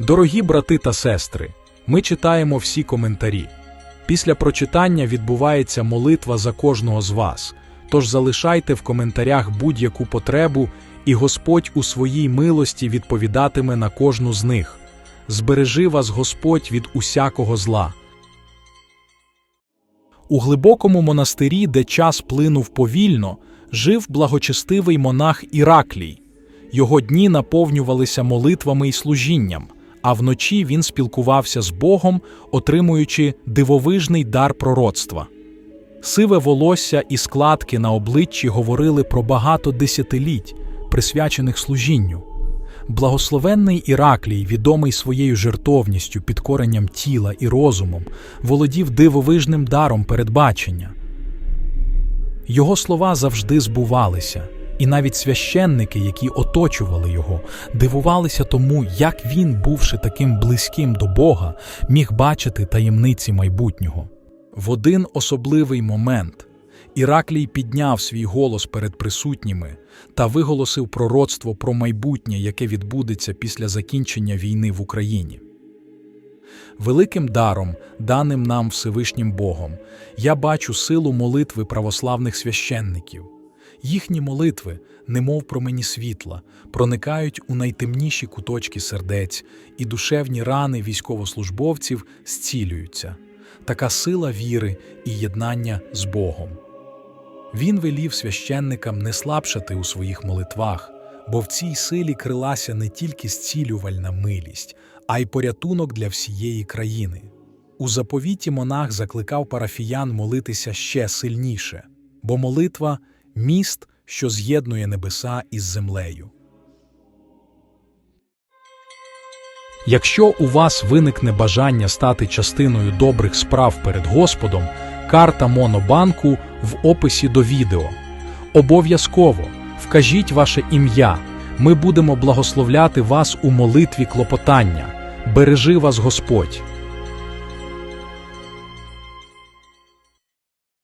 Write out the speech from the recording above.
Дорогі брати та сестри, ми читаємо всі коментарі. Після прочитання відбувається молитва за кожного з вас. Тож залишайте в коментарях будь-яку потребу, і Господь у своїй милості відповідатиме на кожну з них. Збережи вас Господь від усякого зла. У глибокому монастирі, де час плинув повільно, жив благочестивий монах Іраклій. Його дні наповнювалися молитвами і служінням, а вночі він спілкувався з Богом, отримуючи дивовижний дар пророцтва. Сиве волосся і складки на обличчі говорили про багато десятиліть, присвячених служінню. Благословенний Іраклій, відомий своєю жертовністю, підкоренням тіла і розумом, володів дивовижним даром передбачення. Його слова завжди збувалися, і навіть священники, які оточували його, дивувалися тому, як він, бувши таким близьким до Бога, міг бачити таємниці майбутнього. В один особливий момент Іраклій підняв свій голос перед присутніми та виголосив пророцтво про майбутнє, яке відбудеться після закінчення війни в Україні. Великим даром, даним нам Всевишнім Богом, я бачу силу молитви православних священників. Їхні молитви, немов промені світла, проникають у найтемніші куточки сердець, і душевні рани військовослужбовців зцілюються. Така сила віри і єднання з Богом. Він велів священникам не слабшати у своїх молитвах, бо в цій силі крилася не тільки зцілювальна милість, а й порятунок для всієї країни. У заповіті монах закликав парафіян молитися ще сильніше, бо молитва міст, що з'єднує небеса із землею. Якщо у вас виникне бажання стати частиною добрих справ перед Господом, карта Монобанку в описі до відео. Обов'язково вкажіть ваше ім'я. Ми будемо благословляти вас у молитві клопотання. Бережи вас Господь!